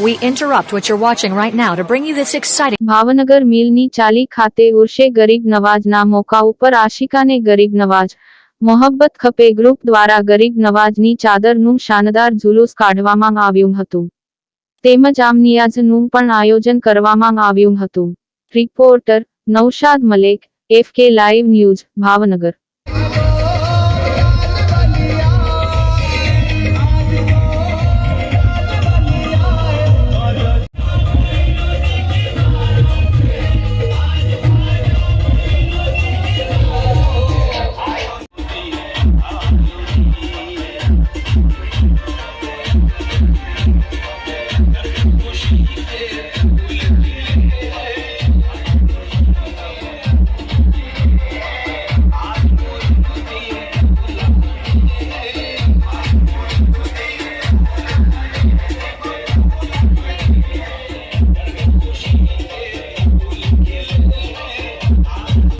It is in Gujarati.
We interrupt what you're watching right now to bring you this exciting Bhavnagar મિલની ચાલી ખાતે ઉર્ષે ગરીબ નવાજના મોકા ઉપર આશિકાને ગરીબ નવાજ. મોહબ્બત ખપે ગ્રુપ દ્વારા ગરીબ નવાજની ચાદરનું શાનદાર જુલુસ કાઢવામાં આવ્યું હતું. તેમજ આમનિયાઝનું પણ આયોજન કરવામાં આવ્યું હતું. Reporter Naushad Malek FK live news, Bhavnagar.